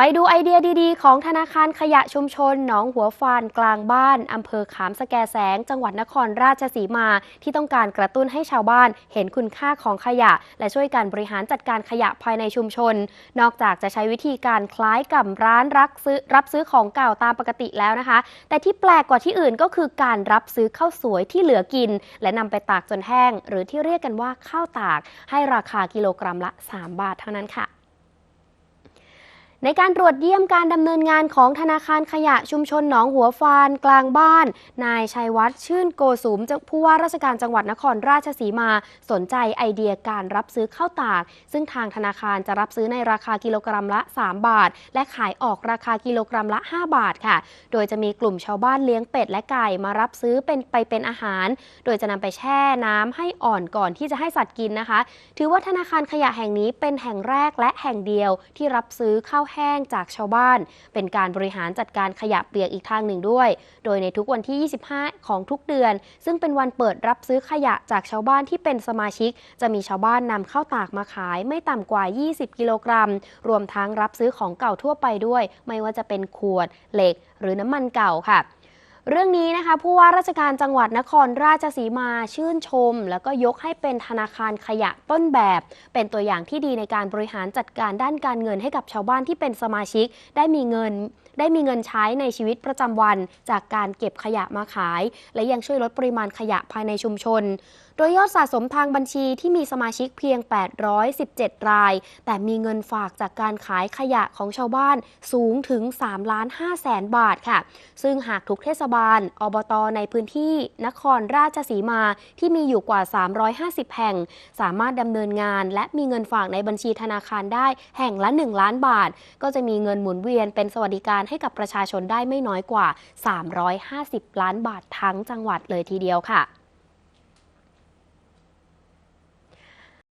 ไปดูไอเดียดีๆ ของธนาคารขยะชุมชนหนองหัวฟานกลางบ้านอำเภอขามสแกแสง จังหวัดนครราชสีมา ที่ต้องการกระตุ้นให้ชาวบ้าน เห็นคุณค่าของขยะ และช่วยการบริหารจัดการขยะภายในชุมชน นอกจากจะใช้วิธีการคล้ายกับร้านรักซื้อรับซื้อของเก่าตามปกติแล้วนะคะ แต่ที่แปลกกว่าที่อื่นก็คือการรับซื้อข้าวสวยที่เหลือกิน และนำไปตากจนแห้ง หรือที่เรียกกันว่าข้าวตาก ให้ราคากิโลกรัมละ 3 บาทเท่านั้นค่ะ ในการตรวจเยี่ยมการดำเนินงานของธนาคารขยะชุมชนหนองหัวฟานกลางบ้าน นายชัยวัฒน์ชื่นโกสุมผู้ว่าราชการจังหวัดนครราชสีมา สนใจไอเดียการรับซื้อข้าวตาก ซึ่งทางธนาคารจะรับซื้อในราคากิโลกรัมละ 3 บาท และขายออกราคากิโลกรัมละ 5 บาทค่ะ โดยจะมีกลุ่มชาวบ้านเลี้ยงเป็ดและไก่มารับซื้อเป็นไปเป็นอาหาร โดยจะนำไปแช่น้ำให้อ่อนก่อนที่จะให้สัตว์กินนะคะ ถือว่าธนาคารขยะแห่งนี้เป็นแห่งแรกและแห่งเดียวที่รับซื้อข้าวแห้งจากชาวบ้าน เป็นการบริหารจัดการขยะเปียกอีกทางหนึ่งด้วย โดยในทุกวันที่ 25 ของทุกเดือน ซึ่งเป็นวันเปิดรับซื้อขยะจากชาวบ้านที่เป็นสมาชิก จะมีชาวบ้านนำข้าตากมาขายไม่ต่ำกว่า 20 กิโลกรัม รวมทั้งรับซื้อของเก่าทั่วไปด้วย ไม่ว่าจะเป็นขวด เหล็ก หรือน้ำมันเก่าค่ะ เรื่องนี้นะคะผู้ว่าราชการจังหวัดนครราชสีมาชื่นชม แล้วก็ยกให้เป็นธนาคารขยะต้นแบบ เป็นตัวอย่างที่ดีในการบริหารจัดการด้านการเงินให้กับชาวบ้านที่เป็นสมาชิก ได้มีเงิน ได้มีเงินใช้ในชีวิตประจำวัน จากการเก็บขยะมาขาย และยังช่วยลดปริมาณขยะภายในชุมชน โดยยอดสะสมทางบัญชีที่มีสมาชิกเพียง 817 ราย แต่มีเงินฝากจากการขายขยะของชาวบ้านสูงถึง3ล้าน5แสนบาทค่ะ ซึ่งหากทุกเทศบาล อบตในพื้นที่นครราชสีมาที่มีอยู่กว่า 350 แห่ง สามารถดำเนินงาน และมีเงินฝากในบัญชีธนาคารได้แห่งละ 1 ล้านบาท ก็จะมีเงินหมุนเวียนเป็นสวัสดิการให้กับประชาชนได้ไม่น้อยกว่า 350 ล้านบาททั้งจังหวัดเลยทีเดียวค่ะ